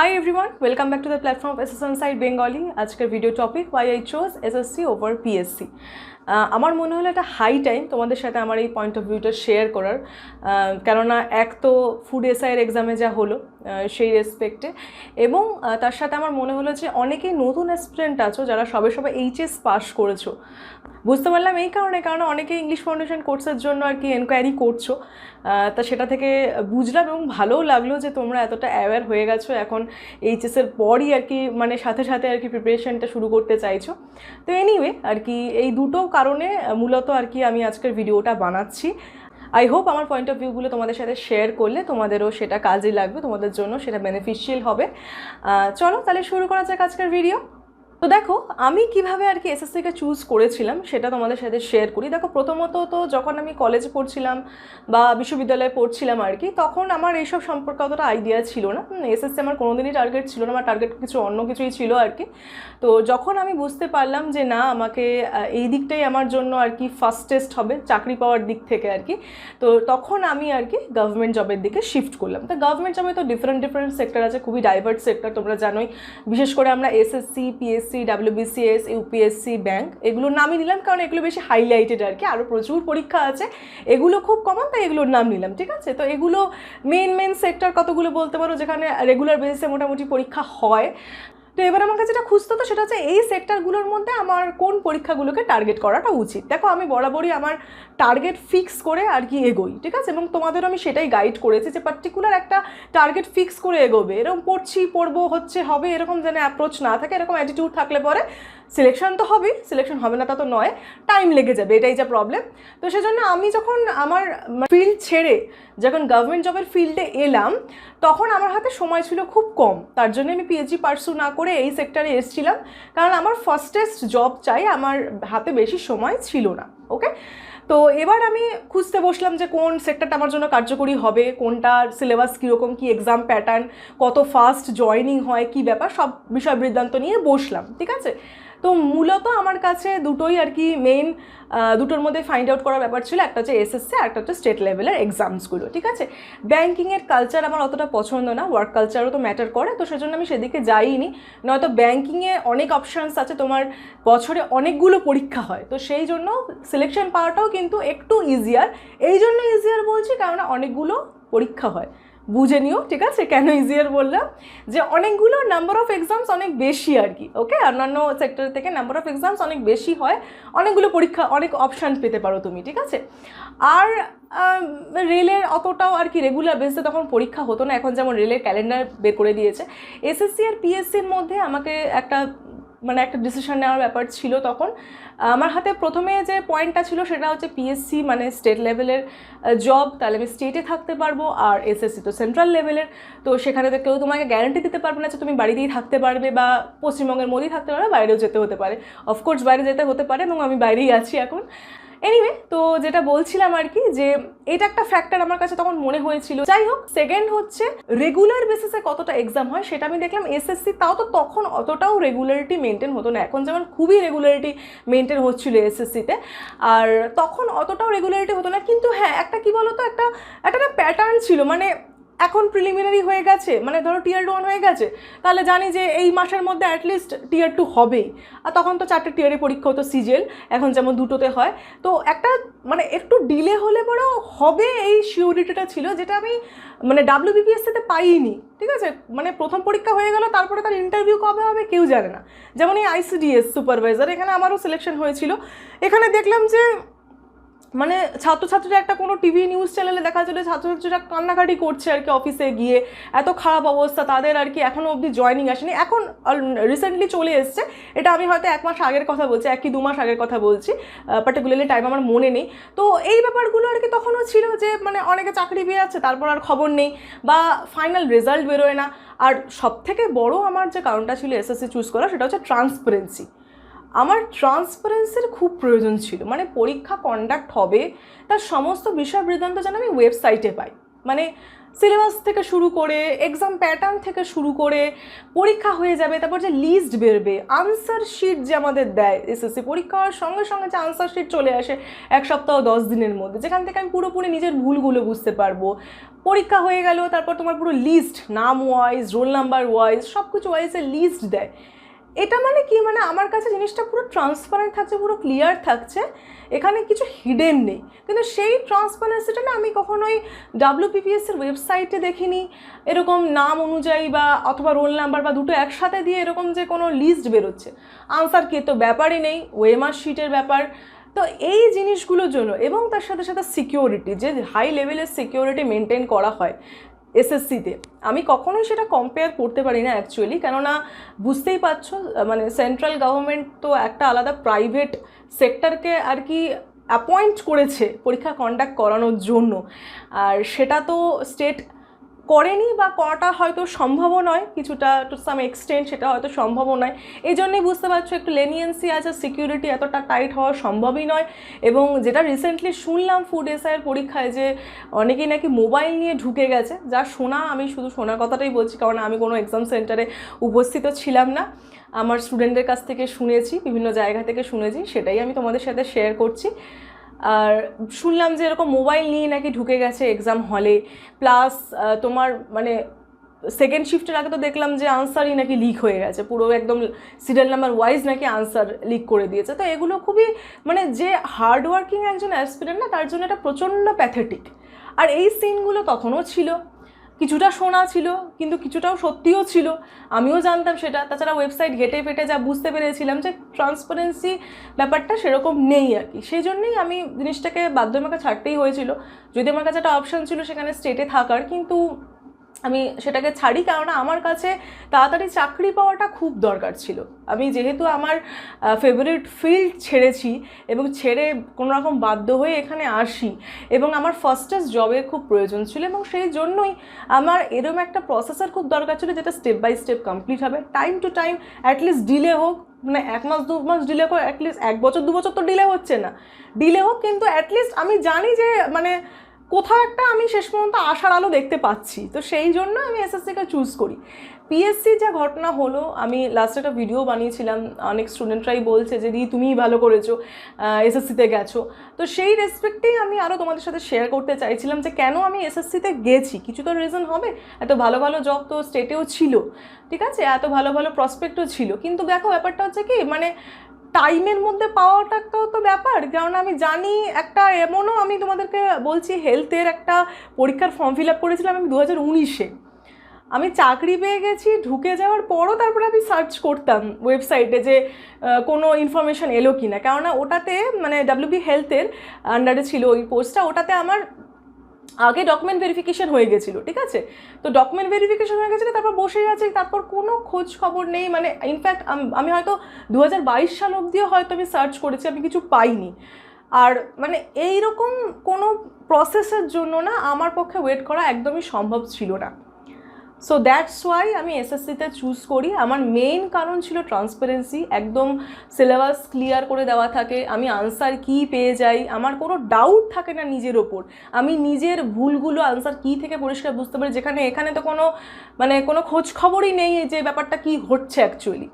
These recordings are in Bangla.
Hi everyone welcome back to the platform of SSN side Bengali আজকের video topic why I chose SSC over PSC আমার মনে হলো এটা হাই টাইম তোমাদের সাথে আমার এই পয়েন্ট অফ ভিউটা শেয়ার করার। কেননা এক তো ফুড এসআইয়ের এক্সামে যা হলো সেই রেসপেক্টে এবং তার সাথে আমার মনে হলো যে অনেকেই নতুন অ্যাসপিরেন্ট আছো যারা সবে সবে এইচএস পাস করেছ। বুঝতে পারলাম এই কারণে, কারণ অনেকে ইংলিশ ফাউন্ডেশন কোর্সের জন্য আর কি এনকোয়ারি করছ। তা সেটা থেকে বুঝলাম এবং ভালোও লাগল যে তোমরা এতটা অ্যাওয়্যার হয়ে গেছো, এখন এইচএসের পরই আর কি মানে সাথে সাথে আর কি প্রিপারেশনটা শুরু করতে চাইছো। তো এনিওয়ে আর কি এই দুটো কারণে মূলত আর কি আমি আজকের ভিডিওটা বানাচ্ছি। আই হোপ আমার পয়েন্ট অফ ভিউগুলো তোমাদের সাথে শেয়ার করলে তোমাদেরও সেটা কাজে লাগবে, তোমাদের জন্য সেটা বেনিফিশিয়াল হবে। চলো তাহলে শুরু করা যাক আজকের ভিডিও তো দেখো, আমি কীভাবে আর কি এসএসসিকে চুজ করেছিলাম সেটা তোমাদের সাথে শেয়ার করি। দেখো, প্রথমত তো যখন আমি কলেজে পড়ছিলাম বা বিশ্ববিদ্যালয়ে পড়ছিলাম আর কি, তখন আমার এইসব সম্পর্কে অতটা আইডিয়া ছিল না। এসএসসি আমার কোনোদিনই টার্গেট ছিল না, আমার টার্গেট কিছু অন্য কিছুই ছিল আর কি। তো যখন আমি বুঝতে পারলাম যে না, আমাকে এই দিকটাই আমার জন্য আর কি ফার্স্টেস্ট হবে চাকরি পাওয়ার দিক থেকে আর কি, তো তখন আমি আর কি গভর্নমেন্ট জবের দিকে শিফট করলাম। তো গভর্নমেন্ট জবে তো ডিফারেন্ট ডিফারেন্ট সেক্টর আছে, খুবই ডাইভার্স সেক্টর তোমরা জানোই। বিশেষ করে আমরা SSC PSC WBCS UPSC bank এগুলোর নামই নিলাম কারণ এগুলো বেশি হাইলাইটেড আর কি। আরও প্রচুর পরীক্ষা আছে। এগুলো খুব কমন তাই এগুলোর নাম নিলাম, ঠিক আছে? তো এগুলো মেন মেন সেক্টর কতগুলো বলতে পারো? যেখানে রেগুলার বেসিসে মোটামুটি পরীক্ষা হয়। তো এবার আমার কাছে যেটা খুঁজতে হতো সেটা হচ্ছে এই সেক্টরগুলোর মধ্যে আমার কোন পরীক্ষাগুলোকে টার্গেট করাটা উচিত। দেখো, আমি বরাবরই আমার টার্গেট ফিক্স করে আর কি এগোই, ঠিক আছে? এবং তোমাদেরও আমি সেটাই গাইড করেছি যে পার্টিকুলার একটা টার্গেট ফিক্স করে এগোবে। এরকম পড়ছি, পড়ব, হচ্ছে, হবে, এরকম যেন অ্যাপ্রোচ না থাকে, এরকম অ্যাটিটিউড থাকলে পরে সিলেকশন তো হবেই সিলেকশন হবে না তা তো নয় টাইম লেগে যাবে, এটাই যা প্রবলেম তো সেজন্য আমি যখন আমার ফিল্ড ছেড়ে যখন গভর্নমেন্ট জবের ফিল্ডে এলাম, তখন আমার হাতে সময় ছিল খুব কম। তার জন্য আমি পিএইচডি পার্সু না করে এই সেক্টরে এসেছিলাম। কারণ আমার ফার্স্টেস্ট জব চাই আমার হাতে বেশি সময় ছিল না ওকে তো এবার আমি খুঁজতে বসলাম যে কোন সেক্টরটা আমার জন্য কার্যকরী হবে কোনটার সিলেবাস কীরকম, কী এক্সাম প্যাটার্ন কত ফাস্ট জয়নিং হয়, কী ব্যাপার, সব বিষয় বৃত্তান্ত নিয়ে বসলাম, ঠিক আছে? তো মূলত আমার কাছে দুটোই আর কি মেইন দুটোর মধ্যে ফাইন্ড আউট করার ব্যাপার ছিল। একটা হচ্ছে এসএসসি আর একটা হচ্ছে স্টেট লেভেলের এক্সামসগুলো ঠিক আছে? ব্যাঙ্কিংয়ের কালচার আমার অতটা পছন্দ না ওয়ার্ক কালচারও তো ম্যাটার করে, তো সেজন্য আমি সেদিকে যাইনি। নয়তো ব্যাঙ্কিংয়ে অনেক অপশানস আছে, তোমার বছরে অনেকগুলো পরীক্ষা হয়, তো সেই জন্য সিলেকশন পাওয়াটাও কিন্তু একটু ইজিয়ার এই জন্য ইজিয়ার বলছি কারণ অনেকগুলো পরীক্ষা হয়। বুঝে নিও, ঠিক আছে? কেন ইজিয়ার বললাম? যে অনেকগুলো নাম্বার অফ এক্সামস অনেক বেশি আর কি ওকে অন্যান্য সেক্টর থেকে নাম্বার অফ এক্সামস অনেক বেশি হয়, অনেকগুলো পরীক্ষা, অনেক অপশান পেতে পারো তুমি, ঠিক আছে? আর রেলের অতটাও আর কি রেগুলার বেসে তখন পরীক্ষা হতো না, এখন যেমন রেলের ক্যালেন্ডার বের করে দিয়েছে এসএসসি আর পিএসসির মধ্যে আমাকে একটা মানে একটা ডিসিশন নেওয়ার ব্যাপার ছিল তখন। আমার হাতে প্রথমে যে পয়েন্টটা ছিল সেটা হচ্ছে পিএসসি মানে স্টেট লেভেলের জব তাহলে আমি স্টেটে থাকতে পারব আর এসএসসি তো সেন্ট্রাল লেভেলের তো সেখানে তো কেউ তোমাকে গ্যারান্টি দিতে পারবে না যে তুমি বাড়িতেই থাকতে পারবে বা পশ্চিমবঙ্গের মধ্যেই থাকতে পারবে, বাইরেও যেতে হতে পারে। অফকোর্স বাইরে যেতে হতে পারে এবং আমি বাইরেই আছি এখন। এনিওয়ে তো যেটা বলছিলাম আর কি, যে এটা একটা ফ্যাক্টর আমার কাছে তখন মনে হয়েছিল। যাই হোক সেকেন্ড হচ্ছে রেগুলার বেসিসে কতটা এক্সাম হয় সেটা আমি দেখলাম এসএসসি তাও তো তখন অতটাও রেগুলারিটি মেনটেন হতো না। এখন যেমন খুবই রেগুলারিটি মেনটেন হচ্ছিল এসএসসিতে আর তখন অতটাও রেগুলারিটি হতো না। কিন্তু হ্যাঁ একটা কি বলতো, একটা একটা প্যাটার্ন ছিল। মানে এখন প্রিলিমিনারি হয়ে গেছে মানে ধরো টিয়ার টু ওয়ান হয়ে গেছে, তাহলে জানি যে এই মাসের মধ্যে অ্যাটলিস্ট টিয়ার টু হবেই। আর তখন তো চারটে টিয়ারে পরীক্ষা হতো সিজেল এখন যেমন দুটোতে হয়। তো একটা মানে একটু ডিলে হলে পরেও হবে এই সিউরিটিটা ছিল, যেটা আমি মানে ডাব্লিউ বিপিএসসিতে পাইনি, ঠিক আছে? মানে প্রথম পরীক্ষা হয়ে গেল, তারপরে তার ইন্টারভিউ কবে হবে কেউ জানে না। যেমন এই আইসিডিএস সুপারভাইজার এখানে আমারও সিলেকশন হয়েছিল। এখানে দেখলাম যে মানে ছাত্রছাত্রীরা একটা কোনো টিভি নিউজ চ্যানেলে দেখা যাচ্ছে ছাত্রছাত্রীরা কান্নাকাটি করছে আর কি অফিসে গিয়ে, এত খারাপ অবস্থা, তাদের আর কি এখনও অবধি জয়নিং আসেনি। এখন রিসেন্টলি চলে এসছে। এটা আমি হয়তো এক মাস আগের কথা বলছি, এক কি দু মাস আগের কথা বলছি পার্টিকুলারলি টাইম আমার মনে নেই। তো এই ব্যাপারগুলো আর কি তখনও ছিল যে মানে অনেকে চাকরি পেয়ে যাচ্ছে, তারপর আর খবর নেই বা ফাইনাল রেজাল্ট বেরোয় না। আর সব থেকে বড় আমার যে কারণটা ছিল এসএসসি চুজ করা, সেটা হচ্ছে ট্রান্সপারেন্সি আমার ট্রান্সপারেন্সির খুব প্রয়োজন ছিল। মানে পরীক্ষা কন্ডাক্ট হবে, তার সমস্ত বিষয় বৃত্তান্ত যেন আমি ওয়েবসাইটে পাই। মানে সিলেবাস থেকে শুরু করে এক্সাম প্যাটার্ন থেকে শুরু করে, পরীক্ষা হয়ে যাবে, তারপর যে লিস্ট বেরবে আনসার শিট যে আমাদের দেয় এসএসসি পরীক্ষা হওয়ার সঙ্গে সঙ্গে যে আনসার শিট চলে আসে এক সপ্তাহ দশ দিনের মধ্যে, যেখান থেকে আমি পুরোপুরি নিজের ভুলগুলো বুঝতে পারব। পরীক্ষা হয়ে গেল, তারপর তোমার পুরো লিস্ট নাম ওয়াইজ রোল নাম্বার ওয়াইজ সব কিছু ওয়াইজে লিস্ট দেয়। এটা মানে কি? মানে আমার কাছে জিনিসটা পুরো ট্রান্সপারেন্ট থাকছে, পুরো ক্লিয়ার থাকছে। এখানে কিছু হিডেন নেই। কিন্তু সেই ট্রান্সপারেন্সিটা না আমি কখনোই ডাব্লিউপিপিএসের ওয়েবসাইটে দেখিনি। এরকম নাম অনুযায়ী বা অথবা রোল নাম্বার বা দুটো একসাথে দিয়ে এরকম যে কোনো লিস্ট বেরোচ্ছে। আনসার কে তো ব্যাপারই নেই ওয়েমার শিটের ব্যাপার। তো এই জিনিসগুলোর জন্য এবং তার সাথে সাথে সিকিউরিটি যে হাই লেভেলের সিকিউরিটি মেনটেন করা হয়। এসএসসিতে আমি কখনোই সেটা কম্পেয়ার করতে পারি না অ্যাকচুয়ালি কেননা বুঝতেই পারছ মানে সেন্ট্রাল গভর্নমেন্ট তো একটা আলাদা প্রাইভেট সেক্টরকে আর কি অ্যাপয়েন্ট করেছে পরীক্ষা কন্ডাক্ট করানোর জন্য। আর সেটা তো স্টেট করেনি বা করাটা হয়তো সম্ভবও নয়, কিছুটা টু সাম এক্সটেন্ট সেটা হয়তো সম্ভবও নয়। এই জন্যই বুঝতে পারছ একটু লেনিয়েন্সি আছে সিকিউরিটি এতটা টাইট হওয়া সম্ভবই নয়। এবং যেটা রিসেন্টলি শুনলাম ফুড এসআইয়ের পরীক্ষায় যে অনেকেই নাকি মোবাইল নিয়ে ঢুকে গেছে, যা শোনা আমি শুধু শোনার কথাটাই বলছি, কারণ আমি কোনো এক্সাম সেন্টারে উপস্থিত ছিলাম না। আমার স্টুডেন্টদের কাছ থেকে শুনেছি, বিভিন্ন জায়গা থেকে শুনেছি, সেটাই আমি তোমাদের সাথে শেয়ার করছি। আর শুনলাম যে এরকম মোবাইল নিয়ে নাকি ঢুকে গেছে এক্সাম হলে প্লাস তোমার মানে সেকেন্ড শিফটের আগে তো দেখলাম যে আনসারই নাকি লিক হয়ে গেছে। পুরো একদম সিরিয়াল নাম্বার ওয়াইজ নাকি আনসার লিক করে দিয়েছে। তো এগুলো খুবই মানে যে হার্ডওয়ার্কিং একজন অ্যাসপিরেন্ট না, তার জন্য এটা প্রচণ্ড প্যাথেটিক আর এই সিনগুলো তখনও ছিল। কিছুটা শোনা ছিল, কিন্তু কিছুটাও সত্যিও ছিল। আমিও জানতাম সেটা। তাছাড়া ওয়েবসাইট ঘেটে ফেটে যা বুঝতে পেরেছিলাম যে ট্রান্সপারেন্সি ব্যাপারটা সেরকম নেই আর কি। সেই জন্যেই আমি জিনিসটাকে বাধ্য আমাকে ছাড়তেই হয়েছিল। যদি আমার কাছে একটা অপশান ছিল সেখানে স্টেটে থাকার, কিন্তু আমি সেটাকে ছাড়ি কেননা আমার কাছে তাড়াতাড়ি চাকরি পাওয়াটা খুব দরকার ছিল। আমি যেহেতু আমার ফেভারিট ফিল্ড ছেড়েছি এবং ছেড়ে কোনো রকম বাধ্য হয়ে এখানে আসি এবং আমার ফার্স্টেস্ট জবের খুব প্রয়োজন ছিল এবং সেই জন্যই আমার এরম একটা প্রসেসের খুব দরকার ছিল যেটা স্টেপ বাই স্টেপ কমপ্লিট হবে। Time to time at least delay হোক মানে এক মাস, দু মাস ডিলে করে অ্যাটলিস্ট এক বছর, দু বছর তো ডিলে হচ্ছে না। ডিলে হোক কিন্তু অ্যাটলিস্ট আমি জানি যে মানে কোথাও একটা আমি শেষ পর্যন্ত আশার আলো দেখতে পাচ্ছি। তো সেই জন্য আমি এসএসসিকে চুজ করি। পিএসসি যা ঘটনা হলো, আমি লাস্ট একটা ভিডিও বানিয়েছিলাম, অনেক স্টুডেন্টরাই বলছে যে দি তুমিই ভালো করেছ এসএসসিতে গেছো। তো সেই রেসপেক্টেই আমি আরও তোমাদের সাথে শেয়ার করতে চাইছিলাম যে, কেন আমি এসএসসিতে গেছি? কিছু তো রিজন হবে। এত ভালো ভালো জব তো স্টেটেও ছিল, ঠিক আছে? এত ভালো ভালো প্রসপেক্টও ছিল। কিন্তু দেখো, ব্যাপারটা হচ্ছে কি মানে টাইমের মধ্যে পাওয়াটাও তো ব্যাপার, কারণ আমি জানি একটা এমনও আমি তোমাদেরকে বলছি হেলথের একটা পরীক্ষার ফর্ম ফিল আপ করেছিলাম আমি দু হাজার উনিশে। আমি চাকরি পেয়ে গেছি, ঢুকে যাওয়ার পরও তারপরে আমি সার্চ করতাম ওয়েবসাইটে যে কোনো ইনফরমেশান এলো কি না কেননা ওটাতে মানে ডাব্লিউবি হেলথের আন্ডারে ছিল ওই পোস্টটা ওটাতে আমার আগে ডকুমেন্ট ভেরিফিকেশন হয়ে গেছিল, ঠিক আছে? তো ডকুমেন্ট ভেরিফিকেশন হয়ে গেছিল, তারপর বসে আছে, তারপর কোনো খোঁজ খবর নেই মানে ইনফ্যাক্ট আমি হয়তো দু হাজার বাইশ সাল অবধিও হয়তো আমি সার্চ করেছি, আমি কিছু পাইনি। আর মানে এই রকম কোনো প্রসেসের জন্য না আমার পক্ষে ওয়েট করা একদমই সম্ভব ছিল না। সো দ্যাটস ওয়াই আমি এসএসসিতে চুজ করি। আমার মেইন কারণ ছিল ট্রান্সপারেন্সি একদম সিলেবাস ক্লিয়ার করে দেওয়া থাকে। আমি আনসার কি পেয়ে যাই? আমার কোনো ডাউট থাকে না নিজের ওপর। আমি নিজের ভুলগুলো আনসার কি থেকে পরিষ্কার বুঝতে পারি? যেখানে এখানে তো কোনো মানে কোনো খোঁজ খবরই নেই যে ব্যাপারটা কি হচ্ছে অ্যাকচুয়ালি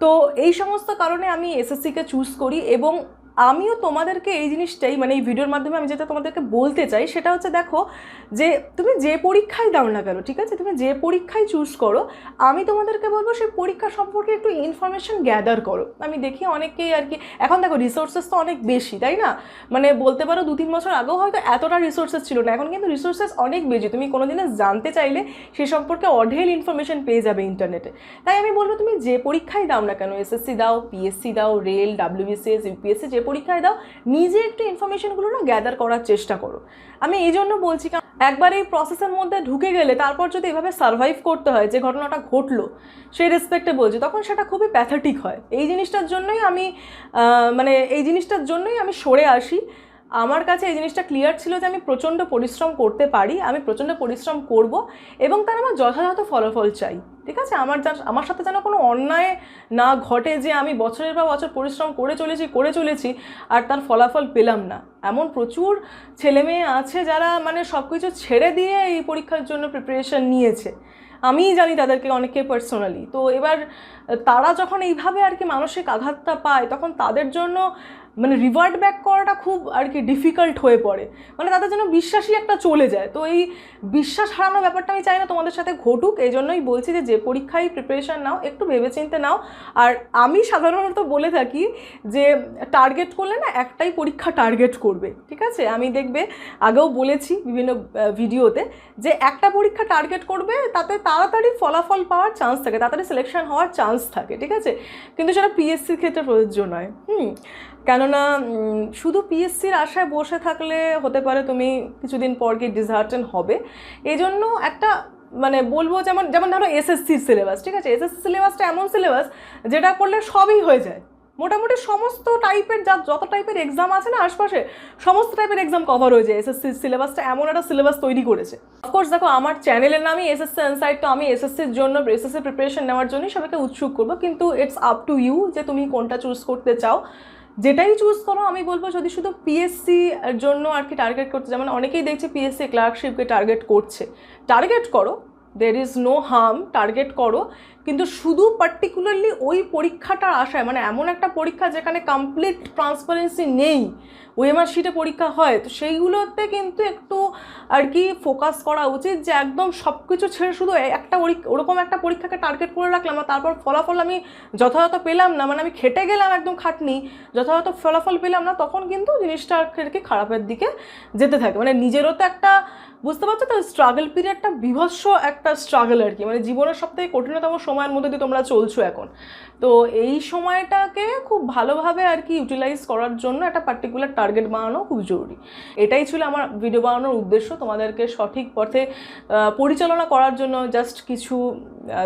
তো এই সমস্ত কারণে আমি এসএসসিকে চুজ করি এবং আমিও তোমাদেরকে এই জিনিসটাই মানে এই ভিডিওর মাধ্যমে আমি যেটা তোমাদেরকে বলতে চাই, সেটা হচ্ছে দেখো যে তুমি যে পরীক্ষায় দাও না কেন, ঠিক আছে? তুমি যে পরীক্ষায় চুজ করো, আমি তোমাদেরকে বলব সেই পরীক্ষা সম্পর্কে একটু ইনফরমেশন গ্যাদার করো। আমি দেখি অনেকেই আর কি, এখন দেখো রিসোর্সেস তো অনেক বেশি, তাই না? মানে বলতে পারো দু তিন বছর আগেও হয়তো এতটা রিসোর্সেস ছিল না, এখন কিন্তু রিসোর্সেস অনেক বেশি। তুমি কোনো দিনে জানতে চাইলে সে সম্পর্কে অঢেল ইনফরমেশন পেয়ে যাবে ইন্টারনেটে তাই আমি বলব তুমি যে পরীক্ষায় দাও না কেন এসএসসি দাও পিএসসি দাও রেল ডাব্লিউবিসিএস ইউপিএসসি যে পরীক্ষায় দাও, নিজে একটু ইনফরমেশনগুলো না গ্যাদার করার চেষ্টা করো। আমি এই জন্য বলছি কারণ একবার এই প্রসেসের মধ্যে ঢুকে গেলে তারপর যদি এভাবে সার্ভাইভ করতে হয়, যে ঘটনাটা ঘটলো, সেই রেসপেক্টে বলছি, তখন সেটা খুবই প্যাথেটিক হয়। এই জিনিসটার জন্যই আমি মানে এই জিনিসটার জন্যই আমি সরে আসি। আমার কাছে এই জিনিসটা ক্লিয়ার ছিল যে আমি প্রচণ্ড পরিশ্রম করতে পারি, আমি প্রচণ্ড পরিশ্রম করব এবং তার আমার যথাযথ ফলাফল চাই। ঠিক আছে? আমার আমার সাথে যেন কোনো অন্যায় না ঘটে যে আমি বছরের পর বছর পরিশ্রম করে চলেছি করে চলেছি, আর তার ফলাফল পেলাম না। এমন প্রচুর ছেলেমেয়ে আছে যারা মানে সব কিছু ছেড়ে দিয়ে এই পরীক্ষার জন্য প্রিপারেশন নিয়েছে। আমিই জানি তাদেরকে অনেকে পার্সোনালি তো এবার তারা যখন এইভাবে আর কি মানসিক আঘাতটা পায়, তখন তাদের জন্য মানে রিভার্ট ব্যাক করাটা খুব আর কি ডিফিকাল্ট হয়ে পড়ে। মানে তাদের জন্য বিশ্বাসই একটা চলে যায়। তো এই বিশ্বাস হারানোর ব্যাপারটা আমি চাই না তোমাদের সাথে ঘটুক। এই জন্যই বলছি যে যে পরীক্ষায় প্রিপারেশান নাও, একটু ভেবেচিন্তে নাও। আর আমি সাধারণত বলে থাকি যে টার্গেট করলে না একটাই পরীক্ষা টার্গেট করবে, ঠিক আছে? আমি দেখবে, আগেও বলেছি বিভিন্ন ভিডিওতে যে একটা পরীক্ষা টার্গেট করবে, তাতে তাড়াতাড়ি ফলাফল পাওয়ার চান্স থাকে, তাড়াতাড়ি সিলেকশন হওয়ার চান্স থাকে, ঠিক আছে? কিন্তু সেটা পিএসসির ক্ষেত্রে প্রযোজ্য নয়, হুম? কেননা শুধু পিএসসির আশায় বসে থাকলে হতে পারে তুমি কিছুদিন পর গিয়ে ডিসহার্টেন হবে। এই জন্য একটা মানে বলব যেমন যেমন ধরো এসএসসির সিলেবাস ঠিক আছে? এসএসসি সিলেবাসটা এমন সিলেবাস যেটা করলে সবই হয়ে যায়। মোটামুটি সমস্ত টাইপের যা যত টাইপের এক্সাম আছে না আশপাশে, সমস্ত টাইপের এক্সাম কভার হয়ে যায় এসএসসি সিলেবাসটা এমন একটা সিলেবাস তৈরি করেছে। অফকোর্স দেখো, আমার চ্যানেলের নামই এসএসসি ইনসাইট তো আমি এসএসসির জন্য এসএসসি প্রিপারেশন নেওয়ার জন্যই সবাইকে উৎসুক করব। কিন্তু ইটস আপ টু ইউ যে তুমি কোনটা চুজ করতে চাও। যেটাই চুজ করো, আমি বলব যদি শুধু পিএসসি জন্য আর কি টার্গেট করতে যেমন অনেকেই দেখছে পিএসসি ক্লার্কশিপকে টার্গেট করছে। টার্গেট করো there is no harm target করো। কিন্তু শুধু পার্টিকুলারলি ওই পরীক্ষাটার আশায় মানে এমন একটা পরীক্ষা যেখানে কমপ্লিট ট্রান্সপারেন্সি নেই ওএমআর শিটে পরীক্ষা হয়, তো সেইগুলোতে কিন্তু একটু আর কি ফোকাস করা উচিত যে একদম সব কিছু ছেড়ে শুধু একটা ওরকম একটা পরীক্ষাকে টার্গেট করে রাখলাম আর তারপর ফলাফল আমি যথাযথ পেলাম না মানে আমি খেটে গেলাম একদম খাটনি, যথাযথ ফলাফল পেলাম না, তখন কিন্তু জিনিসটা আর কি খারাপের দিকে যেতে থাকে। মানে নিজেরও তো একটা বুঝতে পারছ? তো স্ট্রাগল পিরিয়ডটা বিভৎস একটা স্ট্রাগল আর কি। মানে জীবনের সব থেকে কঠিনতম সময়ের মধ্যে দিয়ে তোমরা চলছো এখন। তো এই সময়টাকে খুব ভালোভাবে আর কি ইউটিলাইজ করার জন্য একটা পার্টিকুলার টার্গেট বানানো খুব জরুরি। এটাই ছিল আমার ভিডিও বানানোর উদ্দেশ্য। তোমাদেরকে সঠিক পথে পরিচালনা করার জন্য জাস্ট কিছু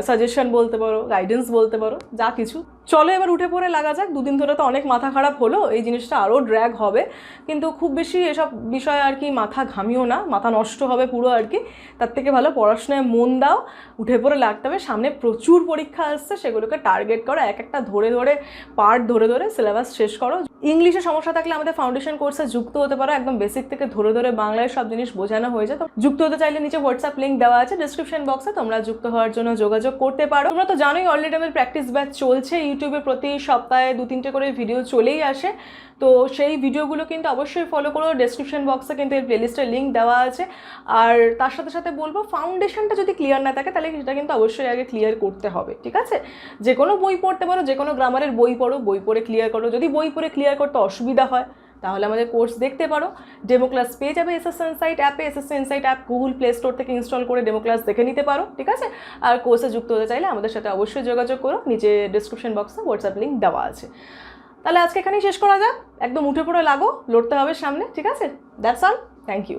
সাজেশন বলতে পারো গাইডেন্স বলতে পারো, যা কিছু। চলো এবার উঠে পড়ে লাগা যাক। দুদিন ধরে তো অনেক মাথা খারাপ হলো, এই জিনিসটা আরও ড্র্যাগ হবে। কিন্তু খুব বেশি এসব বিষয়ে আর কি মাথা ঘামিও না, মাথা নষ্ট হবে পুরো আর কি। তার থেকে ভালো পড়াশোনায় মন দাও, উঠে পড়ে লাগতে হবে। সামনে প্রচুর পরীক্ষা আসছে, সেগুলোকে টার্গেট করো। এক একটা ধরে ধরে পার্ট ধরে ধরে সিলেবাস শেষ করো। ইংলিশে সমস্যা থাকলে আমাদের ফাউন্ডেশন কোর্সে যুক্ত হতে পারো। একদম বেসিক থেকে ধরে ধরে বাংলায় সব জিনিস বোঝানো হয়ে যায়। তো যুক্ত হতে চাইলে নিচে হোয়াটসঅ্যাপ লিঙ্ক দেওয়া আছে ডিসক্রিপশন বক্সে তোমরা যুক্ত হওয়ার জন্য যোগাযোগ করতে পারো। তোমরা তো জানোই অলরেডি আমার প্র্যাকটিস ব্যাচ চলছে। ইউটিউবে প্রতি সপ্তাহে দু তিনটে করে ভিডিও চলেই আসে। তো সেই ভিডিওগুলো কিন্তু অবশ্যই ফলো করো। ডেসক্রিপশন বক্সে কিন্তু এই প্লেলিস্টের লিঙ্ক দেওয়া আছে। আর তার সাথে সাথে বলব ফাউন্ডেশনটা যদি ক্লিয়ার না থাকে, তাহলে সেটা কিন্তু অবশ্যই আগে ক্লিয়ার করতে হবে, ঠিক আছে? যে কোনো বই পড়তে পারো, যে কোনো গ্রামারের বই পড়ো, বই পড়ে ক্লিয়ার করো। যদি বই পড়ে ক্লিয়ার করতে অসুবিধা হয়, তাহলে আমাদের কোর্স দেখতে পারো। ডেমো ক্লাস পেয়ে যাবে এসএস ইনসাইট অ্যাপে SS insight app Google play store থেকে ইনস্টল করে ডেমো ক্লাস দেখে নিতে পারো, ঠিক আছে? আর কোর্সে যুক্ত হতে চাইলে আমাদের সাথে অবশ্যই যোগাযোগ করো। নিচে ডিসক্রিপশন বক্সে হোয়াটসঅ্যাপ লিঙ্ক দেওয়া আছে। তাহলে আজকে এখানেই শেষ করা যাক। একদম উঠে পড়ে লাগো, লড়তে হবে সামনে, ঠিক আছে? That's all thank you